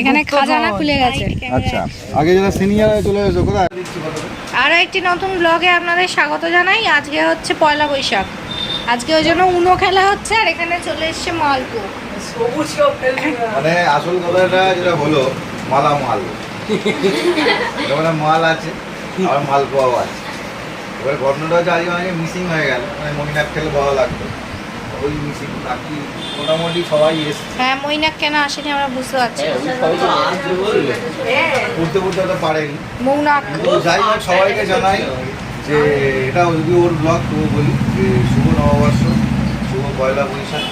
এখানে খাজানা খুলে গেছে। আচ্ছা আগে যারা সিনিয়র চলে এসো কোথায়? আরও একটি নতুন ব্লগে আপনাদের স্বাগত জানাই। আজকে হচ্ছে পয়লা বৈশাখ। আজকে ওই জন্য উনো খেলা হচ্ছে আর এখানে চলে এসছে মালপো মানে আসল কথাটা যেটা হলো মালামাল এখানে মাল আছে আর মাল পাওয়া আছে। এবার ঘটনাটা হচ্ছে আজকে অনেকে মিসিং হয়ে গেল মানে মহিনার খেলে ভালো লাগতো ওই মিসিং বাকি মোটামুটি সবাই এসছে। হ্যাঁ মইনাক কেন আসেনি আমরা বুঝতে পারছি পড়তে পড়তে হয়তো পারেনি। মৌনাক। যাই হোক সবাইকে জানাই যে এটা যদি ওর ব্লগ তবু বলি যে শুভ নববর্ষ শুভ পয়লা বৈশাখ।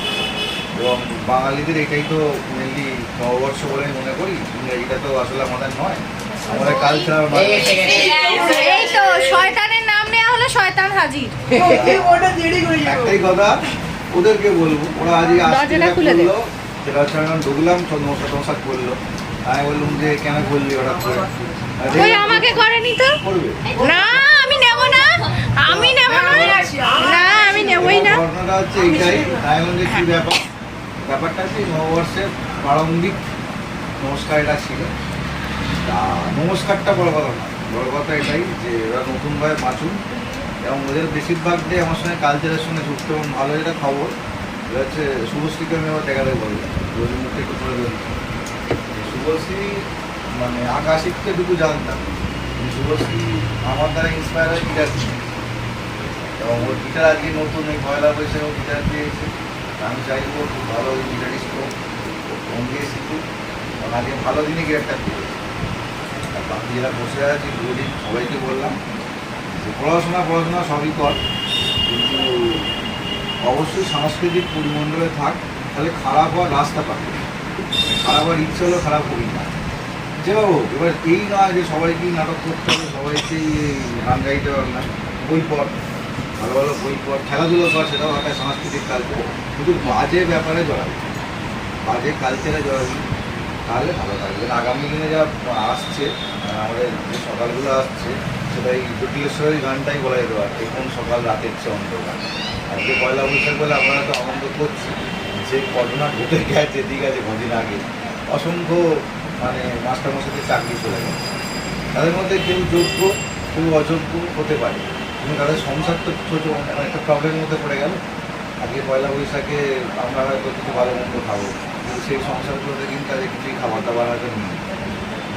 এবং বাঙালিদের এটাই তো মেনলি নববর্ষ বলে আমি মনে করি। এটা তো আসলে আমাদের নয়। আমাদের কালচার এই তো শয়তানের নাম নেওয়া হলো শয়তান হাজির। একটাই কথা ওদেরকে বলব ওরা আজকে দরজাটা খুলে। সেটা হচ্ছে আমি ঢুকলাম সব নমস্কার করল আমি বললাম যে কেন করলি ওরা করে ওই আমাকে করেনি তো? না আমি নেব না। আমি নেব না। না আমি নেবই না। ঘটনাটা হচ্ছে এইটাই। তাই বললাম যে কি ব্যাপার? ব্যাপারটা হচ্ছে নববর্ষের প্রারম্ভিক নমস্কার এটা ছিল। তা নমস্কারটা বড় কথা না। বড় কথা এটাই যে ওরা নতুনভাবে বাঁচুন। এবং ওদের বেশিরভাগটাই আমার সঙ্গে কালচারের সঙ্গে যুক্ত এবং ভালো যেটা খবর এটা হচ্ছে শুভশ্রীকে আমি আবার দেখাতে বলব রোজের মুখে একটু তুলে ধরি যে শুভশ্রী মানে আকাশিককে দুটো জানতাম শুভশ্রী আমার দ্বারা ইন্সপায়ার হয় গিটার। এবং ওর গিটার আজকে নতুন, এই পয়লা বৈশাখে ও গিটার পেয়েছে। আমি চাইব খুব ভালো গিটারিস্ট হোক ফোন দিয়ে শিখুক। কারণ আজকে ভালো দিনে গিটারটা পেয়েছে। আর বাকি যারা বসে আছে, দুদিন সবাইকে বললাম। পড়াশোনা পড়াশোনা সবই কর, কিন্তু অবশ্যই সাংস্কৃতিক পরিমণ্ডলে থাক, তাহলে খারাপ হওয়ার রাস্তা পাবে। খারাপ হওয়ার ইচ্ছে হলেও খারাপ করি না। যেভাবে হোক এবার এই না যে সবাইকেই নাটক করতে হবে সবাইকেই গান গাইতে হবে না, বই পড়, ভালো ভালো বই পড়, খেলাধুলো কর, সেটাও একটা সাংস্কৃতিক কালচার। কিন্তু বাজে ব্যাপারে জড়াবে বাজে কালচারে জড়াবি তাহলে ভালো থাকবে। আগামী দিনে যা আসছে আমাদের যে সকালগুলো আসছে সেটা এই জটিলেশ্বরের গানটাই বলা যেতে পারে এখন সকাল রাতের চেয়ে অন্ধকার? আজকে পয়লা বৈশাখ বলে আমরা তো আনন্দ করছি যে ঘটনা ঘটে গেছে ঠিক আছে কদিন আগে, অসংখ্য মানে মাস্টারমশাইদের চাকরি চলে গেছে। তাদের মধ্যে কেউ যোগ্য, কেউ অযোগ্য হতে পারে, কিন্তু তাদের সংসার তো ছোটো একটা প্রবলেমের মধ্যে পড়ে গেল। আজকে পয়লা বৈশাখে আমরা হয়তো কিছু ভালো মন্দ খাব, কিন্তু সেই সংসারগুলোতে কিন্তু তাদের কিছুই খাবার দাবার হয়তো নেই।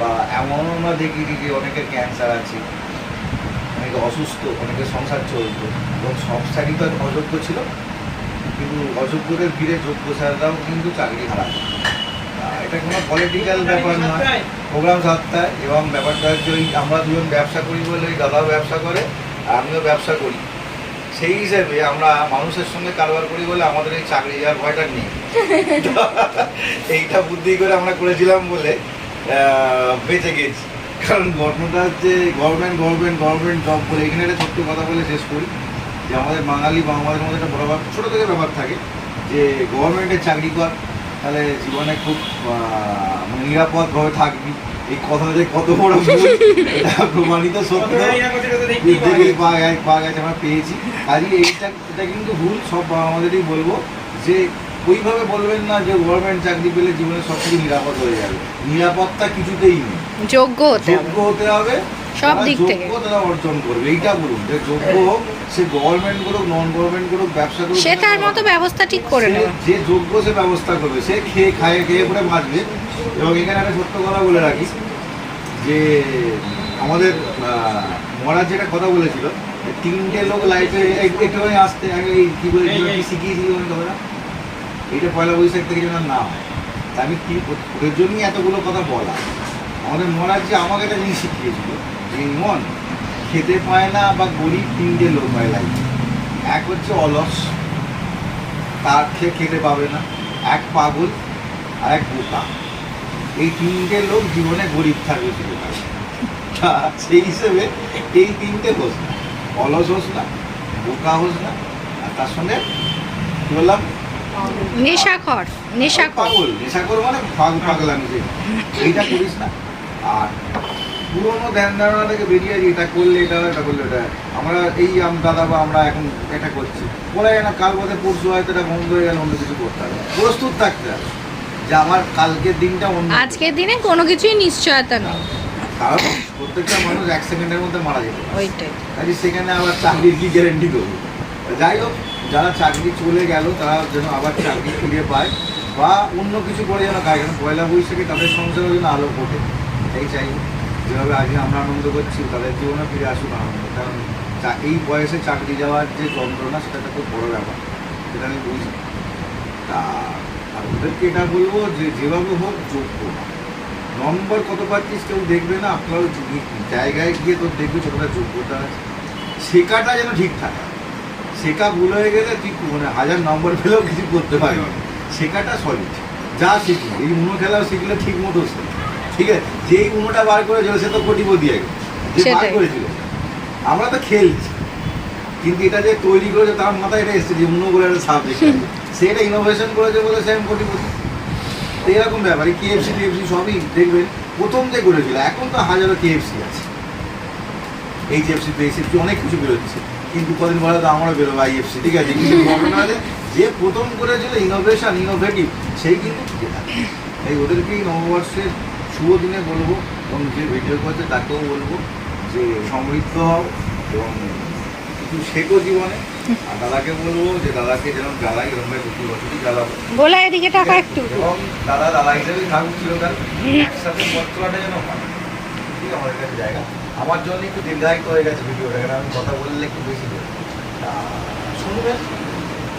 বা এমনও আমরা দেখি যে অনেকের ক্যান্সার আছে অনেকে অসুস্থ অনেকের সংসার চলতো এবং সব সাইডই তো অযোগ্য ছিল। কিন্তু অযোগ্যদের ভিড়ে যোগ্য স্যাররাও কিন্তু চাকরি আহ, এটা কোনো পলিটিক্যাল ব্যাপার নয় প্রোগ্রাম সাতটায় এবং ব্যাপারটা হচ্ছে ওই আমরা দুজন ব্যবসা করি বলে ওই দাদাও ব্যবসা করে আর আমিও ব্যবসা করি। সেই হিসেবে আমরা মানুষের সঙ্গে কারবার করি বলে আমাদের এই চাকরি যাওয়ার ভয়টা নেই। এইটা বুদ্ধি করে আমরা করেছিলাম বলে বেঁচে গেছি। কারণ ঘটনাটা হচ্ছে গভর্নমেন্ট গভর্নমেন্ট গভর্নমেন্ট জব বলে এখানে একটা ছোট্ট কথা বলে শেষ করি যে আমাদের বাঙালি বা আমাদের মধ্যে একটা বড় ব্যাপার ছোটো থেকে ব্যাপার থাকে যে গভর্নমেন্টের চাকরি কর তাহলে জীবনে খুব মানে নিরাপদভাবে থাকবি। এই কথা যে কত বড় প্রমাণিত সত্য। পাওয়া গেছে আমরা পেয়েছি। কাজে এইটা এটা কিন্তু ভুল সব বাবা মাদেরই বলব যে ওইভাবে বলবেন না যে গভর্নমেন্ট চাকরি পেলে জীবনে সব কিছু নিরাপদ হয়ে যাবে। নিরাপত্তা কিছুতেই নেই। যোগ্য হতে হবে। যোগ্য হতে হবে সব দিক থেকে। যোগ্য তারা অর্জন করবে। এইটা বলুন যে যোগ্য হোক সে গভর্নমেন্ট করুক নন গভর্নমেন্ট করুক ব্যবসা করুক সে তার মতো ব্যবস্থা ঠিক করে নেবে। যে যোগ্য সে ব্যবস্থা করবে। সে খেয়ে খায়ে খেয়ে পরে বাঁচবে। এবং এখানে একটা ছোট্ট কথা বলে রাখি যে আমাদের আহ, মহারাজ যেটা কথা বলেছিল তিনটে লোক লাইফে একটুখানি আসতে আগে এই কি বলে কি শিখিয়েছিল কথাটা? পয়লা বৈশাখ থেকে যেন না হয়। আমি কি ওদের জন্যই এতগুলো কথা বলা? আমাদের মহারাজ যে আমাকে একটা জিনিস শিখিয়েছিল, যে মন খেতে পায় না বা গরিব তিনটে লোক হয় লাইফে এক হচ্ছে অলস, তার খেয়ে খেতে পাবে না, এক পাগল আর এক বোকা। এই তিনটে লোক জীবনে গরিব থাকবে শুধু তা সেই হিসেবে এই তিনটে হোস না, অলস হোস না, বোকা হোস না, আর তার সঙ্গে কি বললাম? নেশাখর নেশাখর। পাগল নেশাখোর মানে পাগ পাগলামি যে। এইটা করিস না। আর পুরোনো ধ্যান ধারণা থেকে বেরিয়ে যে এটা করলে এটা এটা করলে এটা আমরা এই আম দাদা বা আমরা এখন এটা করছি। বলা যায় না কাল বাদে পরশু হয়তো এটা বন্ধ হয়ে গেল অন্য কিছু করতে হবে। প্রস্তুত থাকতে হবে যে আমার কালকের দিনটা অন্য আজকের দিনে কোনো কিছুই নিশ্চয়তা নেই। কারণ প্রত্যেকটা মানুষ এক সেকেন্ডের মধ্যে মারা যেতে ওইটাই। সেখানে আবার চাকরির কি গ্যারেন্টি দেবো যাই হোক যারা চাকরি চলে গেল, তারা যেন আবার চাকরি ফিরে পায় বা অন্য কিছু করে যেন খায়। কারণ পয়লা বৈশাখে তাদের সংসারের জন্য আলো ফোটে। এই চাই। যেভাবে আজকে আমরা আনন্দ করছি, তাদের জীবনে ফিরে আসুক আনন্দ। কারণ এই বয়সে চাকরি যাওয়ার যে যন্ত্রণা, সেটা একটা খুব বড়ো ব্যাপার। সেটা আমি বুঝি। তা, আর ওদেরকে এটা বলব যে যেভাবে হোক যোগ্য নম্বর কত পাচ্ছিস কেউ দেখবে না? আপনারও জায়গায় গিয়ে তোর দেখবে ছোটটা যোগ্যতা আছে। শেখাটা যেন ঠিক থাকে। শেখা ভুল হয়ে গেলে তুই মানে হাজার নম্বর পেলেও কিছু করতে পারবি শেখাটা সলিড যা শিখি এই উনো খেলাও শিখলে ঠিক মতো ঠিক আছে? যেই উনোটা বার করেছিল সে তো কোটিপতি আগে। যে বার করেছিল। আমরা তো খেলছি। কিন্তু এটা যে তৈরি করেছে তার মাথায় এটা এসেছে যে উনো বলে একটা সাবজেক্ট সেটা ইনোভেশন করেছে বলে সে আমি কোটিপতি। তো এরকম ব্যাপার। কেএফসি টিএফসি সবই দেখবেন প্রথম যে করেছিল এখন তো হাজারো কেএফসি আছে। এইচএফসি এইচএফসি অনেক কিছু বেরোচ্ছে। কিন্তু কদিন পরে তো আমারও বেরোবে আইএফসি ঠিক আছে? কিন্তু ঘটনা আছে যে প্রথম করেছিল ইনোভেশন ইনোভেটিভ সেই কিন্তু টিকে থাকে তাই ওদেরকেই নববর্ষের শুভ দিনে বলব এবং যে ভিডিও করছে তাকেও বলব যে সমৃদ্ধ হও এবং কিছু শেখো জীবনে। আর দাদাকে বলব যে দাদাকে যেরকম জ্বালাই এরকম প্রতি বছরই জ্বালাবো। গোলা এদিকে টাকা একটু। এবং দাদা দাদা হিসেবেই থাকুক চিরকাল। একসাথে পথ চলাটা যেন হয় ঠিক আছে, আমাদের কাছে জায়গা। আমার জন্য একটু দীর্ঘায়িত হয়ে গেছে ভিডিওটা কারণ আমি কথা বললে একটু বেশি শুনবেন।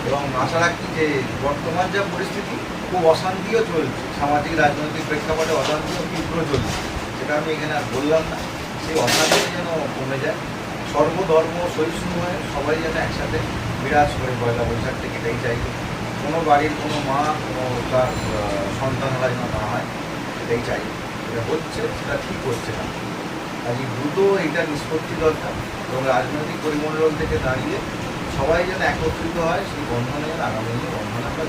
এবং আশা রাখি যে বর্তমান যা পরিস্থিতি, খুব অশান্তিও চলছে। সামাজিক রাজনৈতিক প্রেক্ষাপটে অশান্তিও তীব্র চলছে। সেটা আমি এখানে আর বললাম না। সেই অশান্তি যেন কমে যায়। সর্বধর্ম সহিষ্ণু হয়ে সবাই যেন একসাথে বিরাজ করে পয়লা বৈশাখ থেকে, এটাই চাইবে কোনো বাড়ির কোনো মা, কোনো তার সন্তান যেন না হয় সেটাই চাই। এটা হচ্ছে, সেটা ঠিক হচ্ছে না। কাজে দ্রুত এটা নিষ্পত্তি দরকার এবং রাজনৈতিক পরিমণ্ডল থেকে দাঁড়িয়ে সবাই যেন একত্রিত হয় সেই বন্ধনে আগামী দিনে বন্ধনে আমরা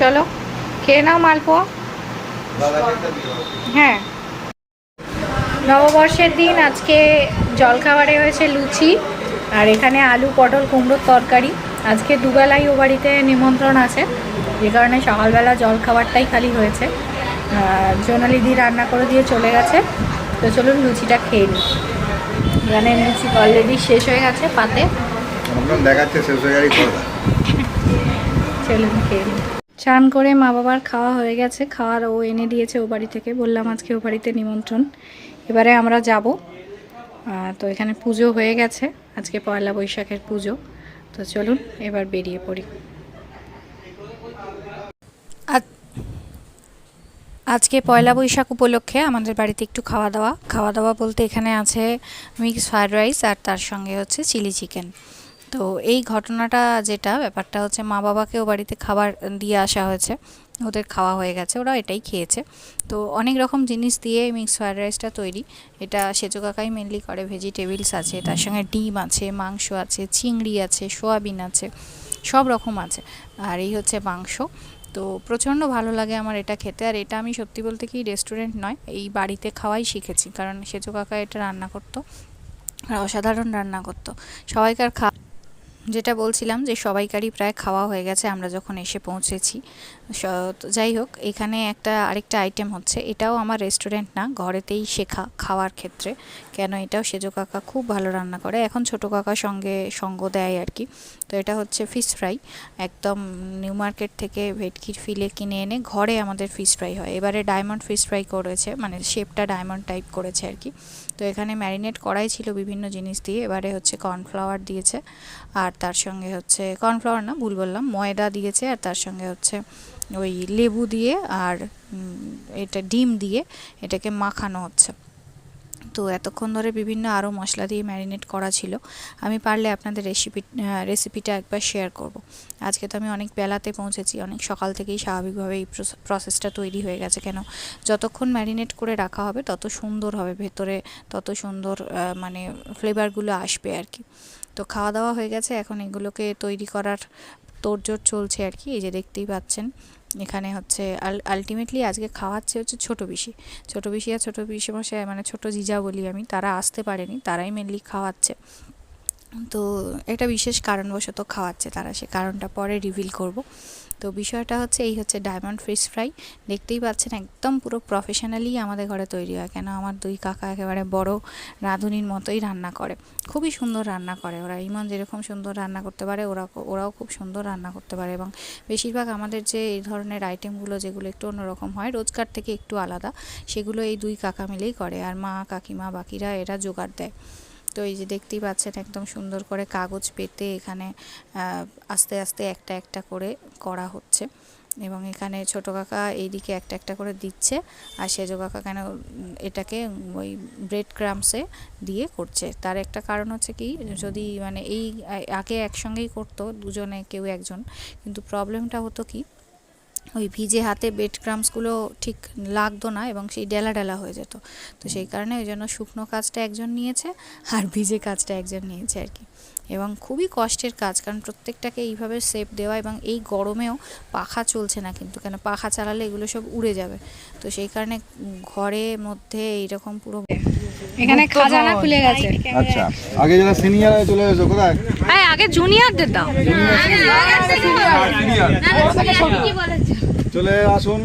চলো খেয়ে নাও মালপোয়া। দাও। হ্যাঁ। নববর্ষের দিন আজকে জলখাবারে হয়েছে লুচি আর এখানে আলু পটল কুমড়োর তরকারি। আজকে দুবেলাই ও বাড়িতে নিমন্ত্রণ আছে যে কারণে সকালবেলা জলখাবারটাই খালি হয়েছে। জোনালিদি রান্না করে দিয়ে চলে গেছে। তো চলুন লুচিটা খেয়ে নিই। এখানে লুচি অলরেডি শেষ হয়ে গেছে পাতে। দেখাচ্ছে শেষ হয়ে কথা চলুন খেয়ে নিই। চান করে মা বাবার খাওয়া হয়ে গেছে। খাওয়ার ও এনে দিয়েছে ও বাড়ি থেকে। বললাম আজকে ও বাড়িতে নিমন্ত্রণ। এবারে আমরা যাব। তো এখানে পুজো হয়ে গেছে। আজকে পয়লা বৈশাখের পুজো। তো চলুন এবার বেরিয়ে পড়ি। আজকে পয়লা বৈশাখ উপলক্ষে আমাদের বাড়িতে একটু খাওয়া দাওয়া খাওয়া দাওয়া বলতে এখানে আছে মিক্স ফ্রায়েড রাইস আর তার সঙ্গে হচ্ছে চিলি চিকেন। তো এই ঘটনাটা যেটা, ব্যাপারটা হচ্ছে মা বাবাকেও বাড়িতে খাবার দিয়ে আসা হয়েছে। ওদের খাওয়া হয়ে গেছে ওরা এটাই খেয়েছে। তো অনেক রকম জিনিস দিয়ে মিক্স ফ্রায়েড রাইসটা তৈরি। এটা সেচু কাকাই মেনলি করে ভেজিটেবলস আছে, তার সঙ্গে ডিম আছে, মাংস আছে, চিংড়ি আছে, সোয়াবিন আছে, সব রকম আছে। আর এই হচ্ছে মাংস। তো প্রচণ্ড ভালো লাগে আমার এটা খেতে। আর এটা আমি সত্যি বলতে কি রেস্টুরেন্ট নয়, এই বাড়িতে খাওয়াই শিখেছি। কারণ সেচু কাকা এটা রান্না করতো, আর অসাধারণ রান্না করতো। সবাইকার খা যেটা বলছিলাম যে সবাইকারই প্রায় খাওয়া হয়ে গেছে, আমরা যখন এসে পৌঁছেছি। যাই হোক, এখানে একটা আরেকটা আইটেম হচ্ছে, এটাও আমার রেস্টুরেন্ট না, ঘরেতেই শেখা খাওয়ার ক্ষেত্রে। কেন এটাও সেজো কাকা খুব ভালো রান্না করে। এখন ছোটো কাকা সঙ্গে সঙ্গ দেয় আর কি। তো এটা হচ্ছে ফিশ ফ্রাই একদম নিউ মার্কেট থেকে ভেটকির ফিলে কিনে এনে ঘরে আমাদের ফিশ ফ্রাই হয়। এবারে ডায়মন্ড ফিশ ফ্রাই করেছে মানে শেপটা ডায়মন্ড টাইপ করেছে আর কি। তো এখানে ম্যারিনেট করাই ছিল বিভিন্ন জিনিস দিয়ে। এবারে হচ্ছে কর্নফ্লাওয়ার দিয়েছে আর তার সঙ্গে হচ্ছে, কর্নফ্লাওয়ার না, ভুল বললাম, ময়দা দিয়েছে আর তার সঙ্গে হচ্ছে ওই লেবু দিয়ে আর এটা ডিম দিয়ে এটাকে মাখানো হচ্ছে। তো এতক্ষণ ধরে বিভিন্ন আরও মশলা দিয়ে ম্যারিনেট করা ছিল। আমি পারলে আপনাদের রেসিপি রেসিপিটা একবার শেয়ার করব। আজকে তো আমি অনেক বেলাতে পৌঁছেছি, অনেক সকাল থেকেই স্বাভাবিকভাবে এই প্রসেসটা তৈরি হয়ে গেছে কেন? যতক্ষণ ম্যারিনেট করে রাখা হবে, তত সুন্দর হবে ভেতরে, তত সুন্দর মানে ফ্লেভারগুলো আসবে আর কি। তো খাওয়া দাওয়া হয়ে গেছে, এখন এগুলোকে তৈরি করার তোড়জোড় চলছে আর কি, এই যে দেখতেই পাচ্ছেন। এখানে হচ্ছে আলটিমেটলি আজকে খাওয়াচ্ছে হচ্ছে ছোটো পিসি। ছোটো পিসি আর ছোটো বিশি মশাই মানে ছোটো জিজা বলি আমি, তারা আসতে পারেনি, তারাই মেনলি খাওয়াচ্ছে। তো এটা বিশেষ কারণবশত খাওয়াচ্ছে তারা, সে কারণটা পরে রিভিল করব। তো বিষয়টা হচ্ছে, এই হচ্ছে ডায়মন্ড ফিশ ফ্রাই দেখতেই পাচ্ছেন একদম পুরো প্রফেশনালি আমাদের ঘরে তৈরি হয়। কেন? আমার দুই কাকা একেবারে বড় রাঁধুনির মতোই রান্না করে। খুবই সুন্দর রান্না করে ওরা। ইমন যেরকম সুন্দর রান্না করতে পারে, ওরা ওরাও খুব সুন্দর রান্না করতে পারে এবং বেশিরভাগ আমাদের যে এই ধরনের আইটেমগুলো যেগুলো একটু অন্যরকম হয়, রোজগার থেকে একটু আলাদা, সেগুলো এই দুই কাকা মিলেই করে। আর মা, কাকিমা, বাকিরা এরা জোগাড় দেয়। তো এই যে দেখতেই পাচ্ছেন একদম সুন্দর করে কাগজ পেতে এখানে আস্তে আস্তে একটা একটা করে করা হচ্ছে। এবং এখানে ছোটো কাকা এইদিকে একটা একটা করে দিচ্ছে আর সেজো কাকা কেন এটাকে ওই ব্রেড ক্রামসে দিয়ে করছে। তার একটা কারণ হচ্ছে কি, যদি মানে এই আগে একসঙ্গেই করতো দুজনে কেউ একজন, কিন্তু প্রবলেমটা হতো কি ওই ভিজে হাতে বেড ক্রামসগুলো ঠিক লাগতো না এবং সেই ডেলা ডেলা হয়ে যেত। তো সেই কারণে ওই জন্য শুকনো কাজটা একজন নিয়েছে আর ভিজে কাজটা একজন নিয়েছে আর কি। এবং খুবই কষ্টের কাজ কারণ প্রত্যেকটাকে এইভাবে সেপ দেওয়া এবং এই গরমেও পাখা চলছে না কিন্তু কেন পাখা চালালে এগুলো সব উড়ে যাবে। তো সেই কারণে ঘরে মধ্যে এইরকম পুরো এখানে খাজানা খুলে গেছে। আচ্ছা আগে যারা সিনিয়র চলে এসো কোথায়? আগে জুনিয়রদের দাও। চলে আসুন।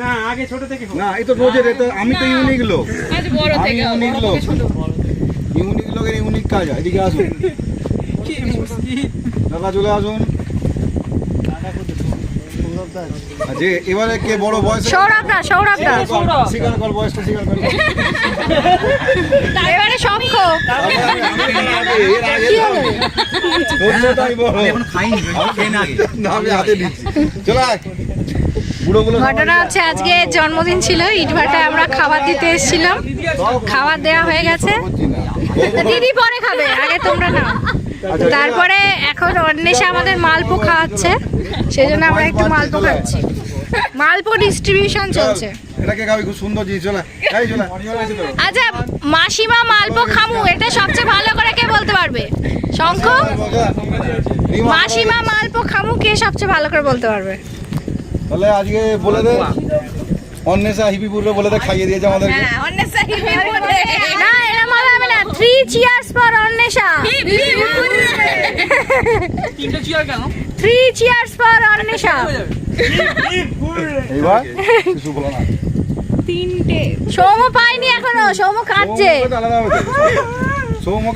না আগে ছোট থেকে না এই তো রোজের এটা আমি তো ইউনিক লোক। আমি ইউনিক লোক। ইউনিক লোকের ইউনিক কাজ এদিকে আসুন। কি মুশকিল। দাদা চলে আসুন। যে এবারে কে বড় বয়স সৌরভ দা সৌরভ দা। স্বীকার কর বয়সটা স্বীকার কর। এবারে শঙ্খ ঘটনা হচ্ছে আজকে জন্মদিন ছিল ইটভাটায় আমরা খাবার দিতে এসেছিলাম। খাবার দেওয়া হয়ে গেছে। দিদি পরে খাবে, আগে তোমরা না তারপরে এখন অন্বেষা আমাদের মালপো খাওয়াচ্ছে সেই জন্য আমরা একটু মালপো খাচ্ছি। মালপো ডিস্ট্রিবিউশন চলছে। এটাকে খাবি খুব সুন্দর জিনিস চলে। এই চলে। আচ্ছা মাসিমা মালপো খামু এটা সবচেয়ে ভালো করে কে বলতে পারবে? শঙ্খ? মাসিমা মালপো খামু কে সবচেয়ে ভালো করে বলতে পারবে? তাহলে আজকে বলে দে। অন্বেষা হিপিপুরে বলে দে খাইয়ে দিয়েছে আমাদেরকে। না এরকম ভাবে হবে না। Three cheers for Anwesha. তিনটে চেয়ার কেন থ্রি চিয়ার্স ফর অন্বেষা। এইবার কিছু বলো না। সৌম পাইনি এখনও সৌম আলাদা হবে।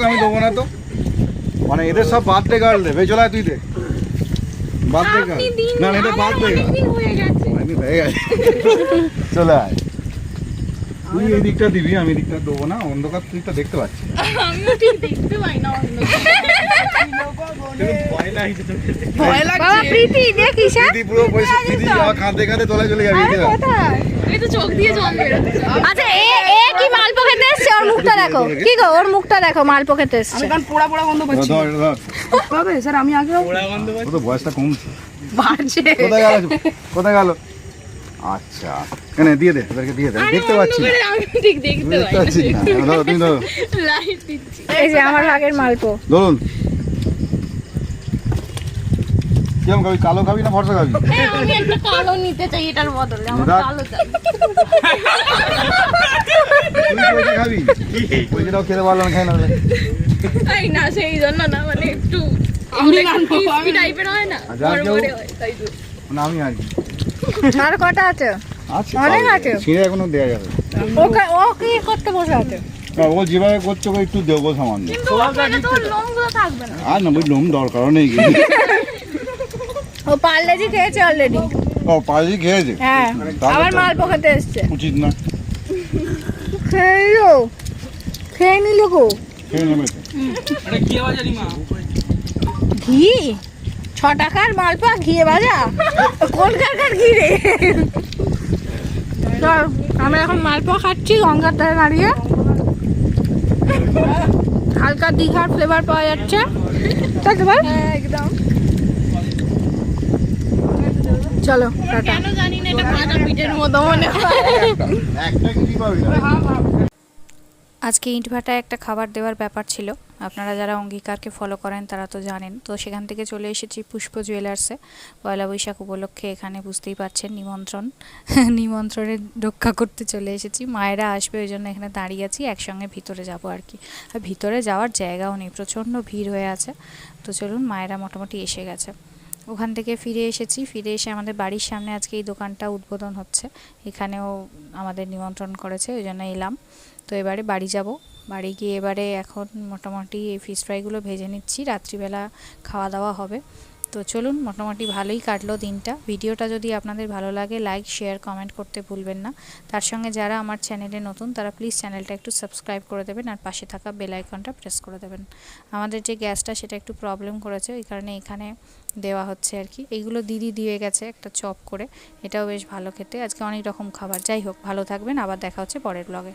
আমি দেবো না তো। মানে এদের সব বার্থডে গার্ল দেবে চলে আয় তুই দে। Birthday girl. না না, এটা বার্থডে গার্ল। হয়ে গেছে। চলে আয়। তুই এই দিকটা দিবি আমি দিকটা দেবো না অন্ধকার তুই তো দেখতে পাচ্ছি বাবা প্রীতি দেখিস? দিদি পুরো পয়সা দিদি আমার কাঁদতে কাঁদতে তোলা চলে যাবি এদিকে দাও। আচ্ছা এ এ কি মালপো খেতে এসছে? ওর মুখটা দেখো। কি গো ওর মুখটা দেখো মালপো খেতে এসছে। কারণ পোড়া পোড়া গন্ধ পাচ্ছি। ধর, ধর, ধর। স্যার আমি আগেও ও তো বয়সটা কমছে। বাড়ছে কোথায় গেল? কোথায় গেল? আচ্ছা। কেন দিয়ে দে এদেরকে দিয়ে দে আমি দেখতে পাচ্ছি দেখতে পাচ্ছি না। তুমি ধরো এই যে আমার ভাগের মালপো ধরুন। কিরম খাবি কালো খাবি না ভরসা খাবি আমি একটা কালো নিতে চাই এটার বদলে আমার কালো চাই তুই পয়সা খাবি? খেতে পারলাম খাই না তাই না সেই জন্য না মানে একটু আমি টাইপের হয় হয় না আমি আর কি আর কটা আছে? আছে অনেক আছে। ছিঁড়ে এখনও দেওয়া যাবে। ও কা- ও কি করতে বসে আছে? না, ও যেভাবে করছে ওকে একটু দেবো সামান্য আর না ওই লোম দরকারও নেই কি ও পার্লেজি খেয়েছে অলরেডি ও খেয়েছে? হ্যাঁ আবার এসছে। উচিত না। খেয়ে নিলো? গো? নেবে ঘি? টাকার মালপা ঘিয়ে ভাজা। কলকাতার ঘি রে। আমরা এখন মালপোয়া খাচ্ছি গঙ্গার ধারে দাঁড়িয়ে। হালকা দীঘার ফ্লেভার পাওয়া যাচ্ছে। তাই তো একদম চলো টাটা। কেন জানি না? এটা ভাজা পিঠের মতো মনে হয় একটা আজকে ইটভাটায় একটা খাবার দেওয়ার ব্যাপার ছিল। আপনারা যারা অঙ্গীকারকে ফলো করেন, তারা তো জানেন। তো সেখান থেকে চলে এসেছি পুষ্প জুয়েলার্সে পয়লা বৈশাখ উপলক্ষে এখানে বুঝতেই পারছেন, নিমন্ত্রণ। নিমন্ত্রণে রক্ষা করতে চলে এসেছি। মায়েরা আসবে, ওই জন্য এখানে দাঁড়িয়ে আছি, একসঙ্গে ভিতরে যাব আর কি। আর ভিতরে যাওয়ার জায়গাও নেই, প্রচণ্ড ভিড় হয়ে আছে। তো চলুন, মায়েরা মোটামুটি এসে গেছে। ওখান থেকে ফিরে এসেছি। ফিরে এসে আমাদের বাড়ির সামনে আজকে এই দোকানটা উদ্বোধন হচ্ছে। এখানেও আমাদের নিমন্ত্রণ করেছে, ওই জন্য এলাম। তো এবারে বাড়ি যাব। বাড়ি গিয়ে এবারে এখন মোটামুটি এই ফিশ ফ্রাইগুলো ভেজে নিচ্ছি, রাত্রিবেলা খাওয়া দাওয়া হবে। তো চলুন, মোটামুটি ভালোই কাটলো দিনটা। ভিডিওটা যদি আপনাদের ভালো লাগে লাইক শেয়ার কমেন্ট করতে ভুলবেন না। তার সঙ্গে যারা আমার চ্যানেলে নতুন, তারা প্লিজ চ্যানেলটা একটু সাবস্ক্রাইব করে দেবেন আর পাশে থাকা বেল আইকনটা প্রেস করে দেবেন। আমাদের যে গ্যাসটা, সেটা একটু প্রবলেম করেছে ওই কারণে এখানে দেওয়া হচ্ছে আর কি। এইগুলো দিদি দিয়ে গেছে একটা চপ করে। এটাও বেশ ভালো খেতে। আজকে অনেক রকম খাবার। যাই হোক, ভালো থাকবেন। আবার দেখা হচ্ছে পরের ব্লগে